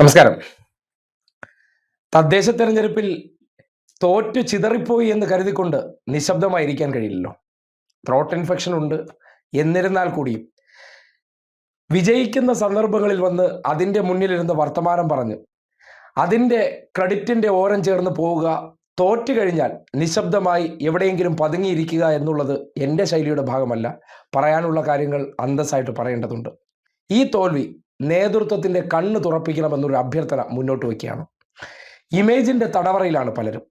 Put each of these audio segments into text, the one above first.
നമസ്കാരം. തദ്ദേശ തെരഞ്ഞെടുപ്പിൽ തോറ്റു ചിതറിപ്പോയി എന്ന് കരുതിക്കൊണ്ട് നിശബ്ദമായിരിക്കാൻ കഴിയില്ലല്ലോ. ത്രോട്ട് ഇൻഫെക്ഷൻ ഉണ്ട്. എന്നിരുന്നാൽ കൂടിയും. വിജയിക്കുന്ന സന്ദർഭങ്ങളിൽ വന്ന് അതിന്റെ മുന്നിലിരുന്ന് വർത്തമാനം പറഞ്ഞ് അതിന്റെ ക്രെഡിറ്റിന്റെ ഓരം ചേർന്ന് പോവുക തോറ്റു കഴിഞ്ഞാൽ നിശബ്ദമായി എവിടെയെങ്കിലും പതുങ്ങിയിരിക്കുക എന്നുള്ളത് എന്റെ ശൈലിയുടെ ഭാഗമല്ല. പറയാനുള്ള കാര്യങ്ങൾ അന്തസ്സായിട്ട് പറയേണ്ടതുണ്ട്. ഈ തോൽവി നേതൃത്വത്തിന്റെ കണ്ണ് തുറപ്പിക്കണമെന്നൊരു അഭ്യർത്ഥന മുന്നോട്ട് വയ്ക്കുകയാണ്. ഇമേജിന്റെ തടവറയിലാണ് പലരും.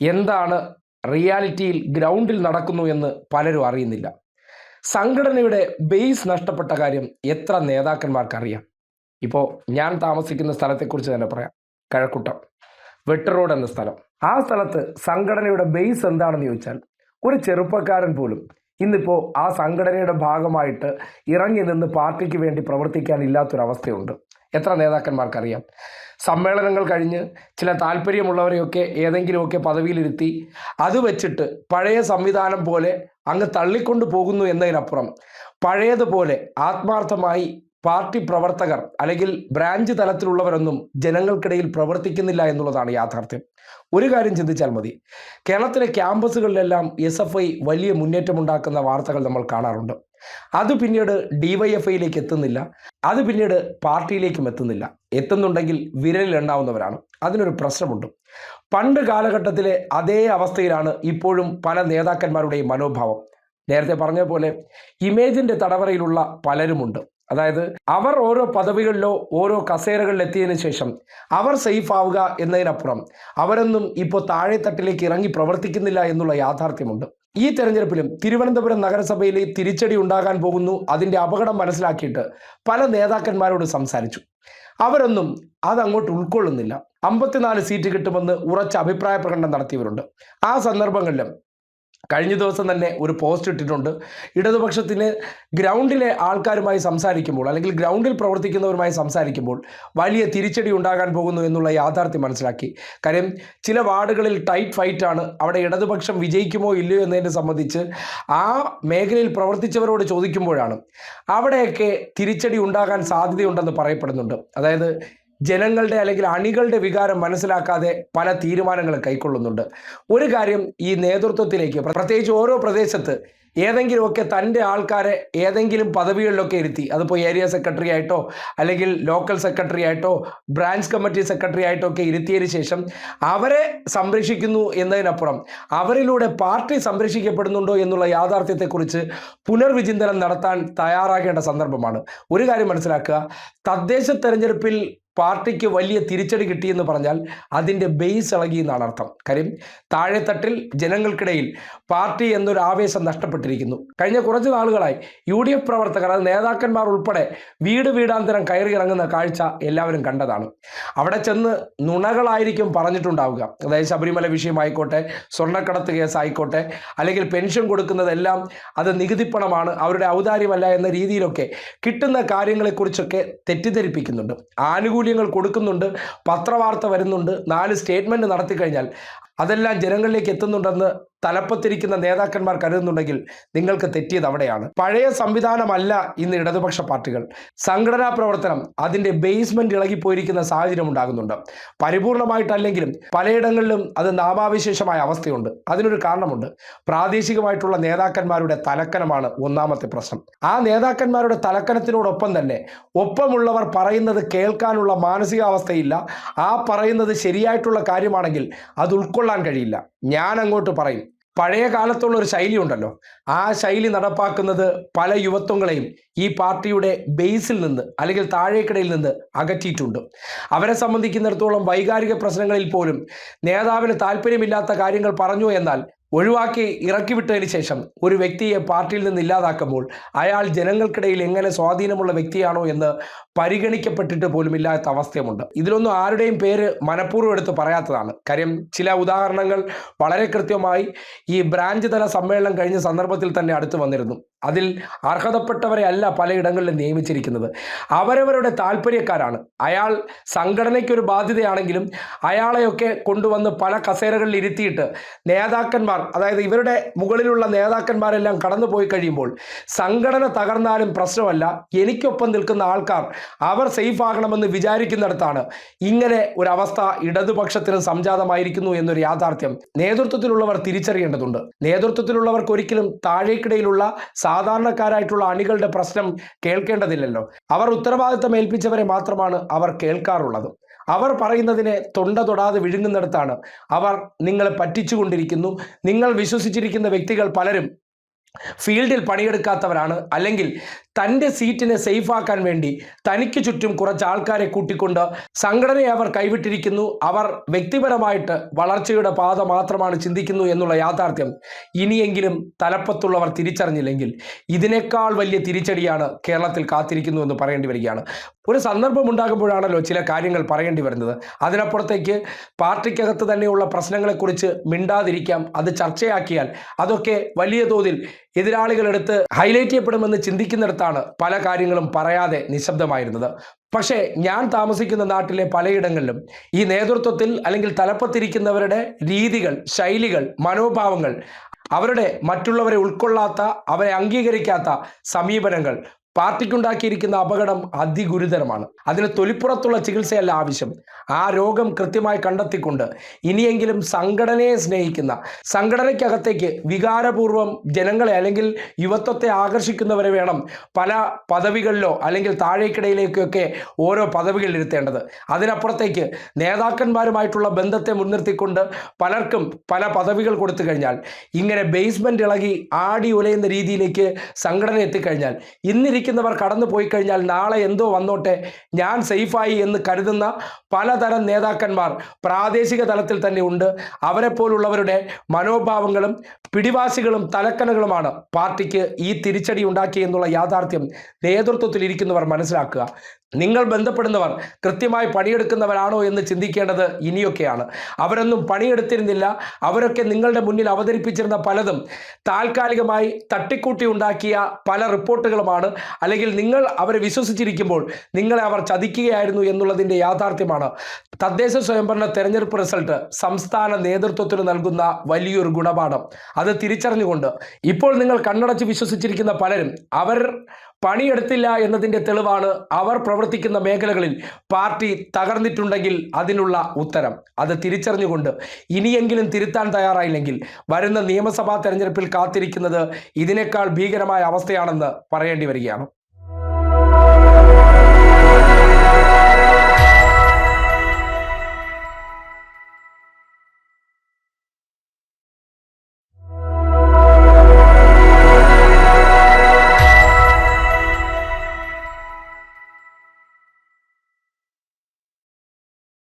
എന്താണ് റിയാലിറ്റിയിൽ ഗ്രൗണ്ടിൽ നടക്കുന്നു എന്ന് പലരും അറിയുന്നില്ല. സംഘടനയുടെ ബേസ് നഷ്ടപ്പെട്ട കാര്യം എത്ര നേതാക്കന്മാർക്കറിയാം? ഇപ്പോൾ ഞാൻ താമസിക്കുന്ന സ്ഥലത്തെക്കുറിച്ച് തന്നെ പറയാം. കഴക്കൂട്ടം. വെട്ടറോഡ് എന്ന സ്ഥലം. ആ സ്ഥലത്ത് സംഘടനയുടെ ബേസ് എന്താണെന്ന് ചോദിച്ചാൽ ഒരു ചെറുപ്പക്കാരൻ പോലും ഇന്നിപ്പോൾ ആ സംഘടനയുടെ ഭാഗമായിട്ട് ഇറങ്ങി നിന്ന് പാർട്ടിക്ക് വേണ്ടി പ്രവർത്തിക്കാനില്ലാത്തൊരവസ്ഥയുണ്ട് എത്ര നേതാക്കന്മാർക്കറിയാം? സമ്മേളനങ്ങൾ കഴിഞ്ഞ് ചില താല്പര്യമുള്ളവരെയൊക്കെ ഏതെങ്കിലുമൊക്കെ പദവിയിലിരുത്തി അത് വെച്ചിട്ട് പഴയ സംവിധാനം പോലെ അങ്ങ് തള്ളിക്കൊണ്ടു പോകുന്നു എന്നതിനപ്പുറം പഴയതുപോലെ ആത്മാർത്ഥമായി പാർട്ടി പ്രവർത്തകർ അല്ലെങ്കിൽ ബ്രാഞ്ച് തലത്തിലുള്ളവരൊന്നും ജനങ്ങൾക്കിടയിൽ പ്രവർത്തിക്കുന്നില്ല എന്നുള്ളതാണ് യാഥാർത്ഥ്യം. ഒരു കാര്യം ചിന്തിച്ചാൽ മതി. കേരളത്തിലെ ക്യാമ്പസുകളിലെല്ലാം എസ് എഫ് ഐ വലിയ മുന്നേറ്റമുണ്ടാക്കുന്ന വാർത്തകൾ നമ്മൾ കാണാറുണ്ട്. അത് പിന്നീട് ഡിവൈഎഫ്ഐയിലേക്ക് എത്തുന്നില്ല. അത് പിന്നീട് പാർട്ടിയിലേക്കും എത്തുന്നില്ല. എത്തുന്നുണ്ടെങ്കിൽ വിരലിൽ എണ്ണാവുന്നവരാണ്. അതിനൊരു പ്രശ്നമുണ്ട്. പണ്ട് കാലഘട്ടത്തിലെ അതേ അവസ്ഥയിലാണ് ഇപ്പോഴും പല നേതാക്കന്മാരുടെയും മനോഭാവം. നേരത്തെ പറഞ്ഞ പോലെ ഇമേജിന്റെ തടവറയിലുള്ള പലരുമുണ്ട്. അതായത് അവർ ഓരോ പദവികളിലോ ഓരോ കസേരകളിൽ എത്തിയതിനു ശേഷം അവർ സേഫ് ആവുക എന്നതിനപ്പുറം അവരൊന്നും ഇപ്പോൾ താഴെത്തട്ടിലേക്ക് ഇറങ്ങി പ്രവർത്തിക്കുന്നില്ല എന്നുള്ള യാഥാർത്ഥ്യമുണ്ട്. ഈ തെരഞ്ഞെടുപ്പിലും തിരുവനന്തപുരം നഗരസഭയിൽ തിരിച്ചടി ഉണ്ടാകാൻ പോകുന്നു അതിന്റെ അപകടം മനസ്സിലാക്കിയിട്ട് പല നേതാക്കന്മാരോട് സംസാരിച്ചു. അവരൊന്നും അതങ്ങോട്ട് ഉൾക്കൊള്ളുന്നില്ല. അമ്പത്തിനാല് സീറ്റ് കിട്ടുമെന്ന് ഉറച്ച അഭിപ്രായ പ്രകടനം നടത്തിയവരുണ്ട്. ആ സന്ദർഭങ്ങളിലും കഴിഞ്ഞ ദിവസം തന്നെ ഒരു പോസ്റ്റ് ഇട്ടിട്ടുണ്ട്. ഇടതുപക്ഷത്തിന് ഗ്രൗണ്ടിലെ ആൾക്കാരുമായി സംസാരിക്കുമ്പോൾ അല്ലെങ്കിൽ ഗ്രൗണ്ടിൽ പ്രവർത്തിക്കുന്നവരുമായി സംസാരിക്കുമ്പോൾ വലിയ തിരിച്ചടി ഉണ്ടാകാൻ പോകുന്നു എന്നുള്ള യാഥാർത്ഥ്യം മനസ്സിലാക്കി. കാര്യം ചില വാർഡുകളിൽ ടൈറ്റ് ഫൈറ്റാണ് അവിടെ ഇടതുപക്ഷം വിജയിക്കുമോ ഇല്ലയോ എന്നതിനെ സംബന്ധിച്ച് ആ മേഖലയിൽ പ്രവർത്തിച്ചവരോട് ചോദിക്കുമ്പോഴാണ് അവിടെയൊക്കെ തിരിച്ചടി ഉണ്ടാകാൻ സാധ്യതയുണ്ടെന്ന് പറയപ്പെടുന്നുണ്ട്. അതായത് ജനങ്ങളുടെ അല്ലെങ്കിൽ അണികളുടെ വികാരം മനസ്സിലാക്കാതെ പല തീരുമാനങ്ങളും കൈക്കൊള്ളുന്നുണ്ട്. ഒരു കാര്യം ഈ നേതൃത്വത്തിലേക്ക് പ്രത്യേകിച്ച് ഓരോ പ്രദേശത്ത് ഏതെങ്കിലുമൊക്കെ തന്റെ ആൾക്കാരെ ഏതെങ്കിലും പദവികളിലൊക്കെ ഇരുത്തി അതിപ്പോൾ ഏരിയ സെക്രട്ടറി ആയിട്ടോ അല്ലെങ്കിൽ ലോക്കൽ സെക്രട്ടറി ആയിട്ടോ ബ്രാഞ്ച് കമ്മിറ്റി സെക്രട്ടറി ആയിട്ടോ ഒക്കെ ഇരുത്തിയതിന് ശേഷം അവരെ സംരക്ഷിക്കുന്നു എന്നതിനപ്പുറം അവരിലൂടെ പാർട്ടി സംരക്ഷിക്കപ്പെടുന്നുണ്ടോ എന്നുള്ള യാഥാർത്ഥ്യത്തെക്കുറിച്ച് പുനർവിചിന്തനം നടത്താൻ തയ്യാറാകേണ്ട സന്ദർഭമാണ്. ഒരു കാര്യം മനസ്സിലാക്കുക തദ്ദേശ തെരഞ്ഞെടുപ്പിൽ പാർട്ടിക്ക് വലിയ തിരിച്ചടി കിട്ടിയെന്ന് പറഞ്ഞാൽ അതിന്റെ ബേസ് ഇളകി എന്നാണ് അർത്ഥം. കാര്യം താഴെത്തട്ടിൽ ജനങ്ങൾക്കിടയിൽ പാർട്ടി എന്നൊരു ആവേശം നഷ്ടപ്പെട്ടിരിക്കുന്നു. കഴിഞ്ഞ കുറച്ച് നാളുകളായി യു ഡി എഫ് പ്രവർത്തകർ അത് നേതാക്കന്മാർ ഉൾപ്പെടെ വീട് വീടാന്തരം കയറി ഇറങ്ങുന്ന കാഴ്ച എല്ലാവരും കണ്ടതാണ്. അവിടെ ചെന്ന് നുണകളായിരിക്കും പറഞ്ഞിട്ടുണ്ടാവുക. അതായത് ശബരിമല വിഷയമായിക്കോട്ടെ സ്വർണക്കടത്ത് കേസായിക്കോട്ടെ അല്ലെങ്കിൽ പെൻഷൻ കൊടുക്കുന്നതെല്ലാം അത് നികുതിപ്പണമാണ് അവരുടെ ഔദാര്യമല്ല എന്ന രീതിയിലൊക്കെ കിട്ടുന്ന കാര്യങ്ങളെക്കുറിച്ചൊക്കെ തെറ്റിദ്ധരിപ്പിക്കുന്നുണ്ട്. ആനുകൂല്യങ്ങൾ കൊടുക്കുന്നുണ്ട് പത്രവാർത്ത വരുന്നുണ്ട് നാല് സ്റ്റേറ്റ്മെന്റ് നടത്തിക്കഴിഞ്ഞാൽ അതെല്ലാം ജനങ്ങളിലേക്ക് എത്തുന്നുണ്ടെന്ന് തലപ്പത്തിരിക്കുന്ന നേതാക്കന്മാർ കരുതുന്നുണ്ടെങ്കിൽ നിങ്ങൾക്ക് തെറ്റിയത് അവിടെയാണ്. പഴയ സംവിധാനമല്ല ഇന്ന് ഇടതുപക്ഷ പാർട്ടികൾ. സംഘടനാ പ്രവർത്തനം അതിന്റെ ബേസ്മെന്റ് ഇളകിപ്പോയിരിക്കുന്ന സാഹചര്യം ഉണ്ടാകുന്നുണ്ട്. പരിപൂർണമായിട്ടല്ലെങ്കിലും പലയിടങ്ങളിലും അത് നാമാവിശേഷമായ അവസ്ഥയുണ്ട്. അതിനൊരു കാരണമുണ്ട്. പ്രാദേശികമായിട്ടുള്ള നേതാക്കന്മാരുടെ തലക്കനമാണ് ഒന്നാമത്തെ പ്രശ്നം. ആ നേതാക്കന്മാരുടെ തലക്കനത്തിനോടൊപ്പം തന്നെ ഒപ്പമുള്ളവർ പറയുന്നത് കേൾക്കാനുള്ള മാനസികാവസ്ഥയില്ല. ആ പറയുന്നത് ശരിയായിട്ടുള്ള കാര്യമാണെങ്കിൽ അത് ഉൾക്കൊള്ളാൻ കഴിയില്ല. ഞാൻ അങ്ങോട്ട് പറയും. പഴയ കാലത്തുള്ള ഒരു ശൈലി ഉണ്ടല്ലോ. ആ ശൈലി നടപ്പാക്കുന്നത് പല യുവത്വങ്ങളെയും ഈ പാർട്ടിയുടെ ബേസിൽ നിന്ന് അല്ലെങ്കിൽ താഴേക്കിടയിൽ നിന്ന് അകറ്റിയിട്ടുണ്ട്. അവരെ സംബന്ധിക്കുന്നിടത്തോളം വൈകാരിക പ്രശ്നങ്ങളിൽ പോലും നേതാവിന് താല്പര്യമില്ലാത്ത കാര്യങ്ങൾ പറഞ്ഞു എന്നാൽ ഒഴിവാക്കി ഇറക്കിവിട്ടതിന് ശേഷം ഒരു വ്യക്തിയെ പാർട്ടിയിൽ നിന്ന് ഇല്ലാതാക്കുമ്പോൾ അയാൾ ജനങ്ങൾക്കിടയിൽ എങ്ങനെ സ്വാധീനമുള്ള വ്യക്തിയാണോ എന്ന് പരിഗണിക്കപ്പെട്ടിട്ട് പോലും ഇല്ലാത്ത അവസ്ഥയുമുണ്ട്. ഇതിലൊന്നും ആരുടെയും പേര് മനഃപൂർവം എടുത്ത് പറയാത്തതാണ്. കാര്യം ചില ഉദാഹരണങ്ങൾ വളരെ കൃത്യമായി ഈ ബ്രാഞ്ച് തല സമ്മേളനം കഴിഞ്ഞ സന്ദർഭത്തിൽ തന്നെ അടുത്ത് വന്നിരുന്നു. അതിൽ അർഹതപ്പെട്ടവരെ അല്ല പലയിടങ്ങളിലും നിയമിച്ചിരിക്കുന്നത്. അവരവരുടെ താല്പര്യക്കാരാണ് അയാൾ സംഘടനയ്ക്കൊരു ബാധ്യതയാണെങ്കിലും അയാളെയൊക്കെ കൊണ്ടുവന്ന് പല കസേരകളിൽ ഇരുത്തിയിട്ട് നേതാക്കന്മാർ അതായത് ഇവരുടെ മുകളിലുള്ള നേതാക്കന്മാരെല്ലാം കടന്നു പോയി കഴിയുമ്പോൾ സംഘടന തകർന്നാലും പ്രശ്നമല്ല. എനിക്കൊപ്പം നിൽക്കുന്ന ആൾക്കാർ അവർ സേഫ് ആകണമെന്ന് വിചാരിക്കുന്നിടത്താണ് ഇങ്ങനെ ഒരു അവസ്ഥ ഇടതുപക്ഷത്തിന് സംജാതമായിരിക്കുന്നു എന്നൊരു യാഥാർത്ഥ്യം നേതൃത്വത്തിലുള്ളവർ തിരിച്ചറിയേണ്ടതുണ്ട്. നേതൃത്വത്തിലുള്ളവർക്ക് ഒരിക്കലും താഴേക്കിടയിലുള്ള സാധാരണക്കാരായിട്ടുള്ള അണികളുടെ പ്രശ്നം കേൾക്കേണ്ടതില്ലല്ലോ. അവർ ഉത്തരവാദിത്തം ഏൽപ്പിച്ചവരെ മാത്രമാണ് അവർ കേൾക്കാറുള്ളത്. അവർ പറയുന്നതിനെ തൊണ്ട തൊടാതെ വിഴുങ്ങുന്നിടത്താണ് അവർ നിങ്ങളെ പറ്റിച്ചുകൊണ്ടിരിക്കുന്നു. നിങ്ങൾ വിശ്വസിച്ചിരിക്കുന്ന വ്യക്തികൾ പലരും ഫീൽഡിൽ പണിയെടുക്കാത്തവരാണ്. അല്ലെങ്കിൽ തന്റെ സീറ്റിനെ സേഫാക്കാൻ വേണ്ടി തനിക്ക് ചുറ്റും കുറച്ച് ആൾക്കാരെ കൂട്ടിക്കൊണ്ട് സംഘടനയെ അവർ കൈവിട്ടിരിക്കുന്നു. അവർ വ്യക്തിപരമായിട്ട് വളർച്ചയുടെ പാത മാത്രമാണ് ചിന്തിക്കുന്നു എന്നുള്ള യാഥാർത്ഥ്യം ഇനിയെങ്കിലും തലപ്പത്തുള്ളവർ തിരിച്ചറിഞ്ഞില്ലെങ്കിൽ ഇതിനേക്കാൾ വലിയ തിരിച്ചടിയാണ് കേരളത്തിൽ കാത്തിരിക്കുന്നു എന്ന് പറയേണ്ടി വരികയാണ്. ഒരു സന്ദർഭം ഉണ്ടാകുമ്പോഴാണല്ലോ ചില കാര്യങ്ങൾ പറയേണ്ടി വരുന്നത്. അതിനപ്പുറത്തേക്ക് പാർട്ടിക്കകത്ത് തന്നെയുള്ള പ്രശ്നങ്ങളെക്കുറിച്ച് മിണ്ടാതിരിക്കാം. അത് ചർച്ചയാക്കിയാൽ അതൊക്കെ വലിയ തോതിൽ എതിരാളികളെടുത്ത് ഹൈലൈറ്റ് ചെയ്യപ്പെടുമെന്ന് ചിന്തിക്കുന്നിടത്താണ് പല കാര്യങ്ങളും പറയാതെ നിശബ്ദമായിരുന്നത്. പക്ഷേ ഞാൻ താമസിക്കുന്ന നാട്ടിലെ പലയിടങ്ങളിലും ഈ നേതൃത്വത്തിൽ അല്ലെങ്കിൽ തലപ്പത്തിരിക്കുന്നവരുടെ രീതികൾ ശൈലികൾ മനോഭാവങ്ങൾ അവരുടെ മറ്റുള്ളവരെ ഉൾക്കൊള്ളാത്ത അവരെ അംഗീകരിക്കാത്ത സമീപനങ്ങൾ പാർട്ടിക്കുണ്ടാക്കിയിരിക്കുന്ന അപകടം അതിഗുരുതരമാണ്. അതിന് തൊലിപ്പുറത്തുള്ള ചികിത്സയല്ല ആവശ്യം. ആ രോഗം കൃത്യമായി കണ്ടെത്തിക്കൊണ്ട് ഇനിയെങ്കിലും സംഘടനയെ സ്നേഹിക്കുന്ന സംഘടനയ്ക്കകത്തേക്ക് വികാരപൂർവം ജനങ്ങളെ അല്ലെങ്കിൽ യുവത്വത്തെ ആകർഷിക്കുന്നവരെ വേണം പല പദവികളിലോ അല്ലെങ്കിൽ താഴേക്കിടയിലേക്കൊക്കെ ഓരോ പദവികൾ ഇരുത്തേണ്ടത്. അതിനപ്പുറത്തേക്ക് നേതാക്കന്മാരുമായിട്ടുള്ള ബന്ധത്തെ മുൻനിർത്തിക്കൊണ്ട് പലർക്കും പല പദവികൾ കൊടുത്തു കഴിഞ്ഞാൽ ഇങ്ങനെ ബേസ്മെന്റ് ഇളകി ആടി ഉലയുന്ന രീതിയിലേക്ക് സംഘടന എത്തിക്കഴിഞ്ഞാൽ ഇന്നിരിക്കുന്നവർ കടന്നു പോയി കഴിഞ്ഞാൽ നാളെ എന്തോ വന്നോട്ടെ ഞാൻ സേഫായി എന്ന് കരുതുന്ന പലതരം നേതാക്കന്മാർ പ്രാദേശിക തലത്തിൽ തന്നെ ഉണ്ട്. അവരെ പോലുള്ളവരുടെ മനോഭാവങ്ങളും പിടിവാശികളും തലക്കനകളുമാണ് പാർട്ടിക്ക് ഈ തിരിച്ചടി ഉണ്ടാക്കി എന്നുള്ള യാഥാർത്ഥ്യം നേതൃത്വത്തിൽ ഇരിക്കുന്നവർ മനസ്സിലാക്കുക. നിങ്ങൾ ബന്ധപ്പെടുന്നവർ കൃത്യമായി പണിയെടുക്കുന്നവരാണോ എന്ന് ചിന്തിക്കേണ്ടത് ഇനിയൊക്കെയാണ്. അവരൊന്നും പണിയെടുത്തിരുന്നില്ല. അവരൊക്കെ നിങ്ങളുടെ മുന്നിൽ അവതരിപ്പിച്ചിരുന്ന പലതും താൽക്കാലികമായി തട്ടിക്കൂട്ടി ഉണ്ടാക്കിയ പല റിപ്പോർട്ടുകളുമാണ്. അല്ലെങ്കിൽ നിങ്ങൾ അവരെ വിശ്വസിച്ചിരിക്കുമ്പോൾ നിങ്ങളെ അവർ ചതിക്കുകയായിരുന്നു എന്നുള്ളതിന്റെ യാഥാർത്ഥ്യമാണ്. തദ്ദേശ സ്വയംഭരണ തെരഞ്ഞെടുപ്പ് റിസൾട്ട് സംസ്ഥാന നേതൃത്വത്തിന് നൽകുന്ന വലിയൊരു ഗുണപാഠം. അത് തിരിച്ചറിഞ്ഞുകൊണ്ട് ഇപ്പോൾ നിങ്ങൾ കണ്ണടച്ച് വിശ്വസിച്ചിരിക്കുന്ന പലരും അവർ പണിയെടുത്തില്ല എന്നതിന്റെ തെളിവാണ് അവർ പ്രവർത്തിക്കുന്ന മേഖലകളിൽ പാർട്ടി തകർന്നിട്ടുണ്ടെങ്കിൽ അതിനുള്ള ഉത്തരം. അത് തിരിച്ചറിഞ്ഞുകൊണ്ട് ഇനിയെങ്കിലും തിരുത്താൻ തയ്യാറായില്ലെങ്കിൽ വരുന്ന നിയമസഭാ തെരഞ്ഞെടുപ്പിൽ കാത്തിരിക്കുന്നത് ഇതിനേക്കാൾ ഭീകരമായ അവസ്ഥയാണെന്ന് പറയേണ്ടി വരികയാണ്.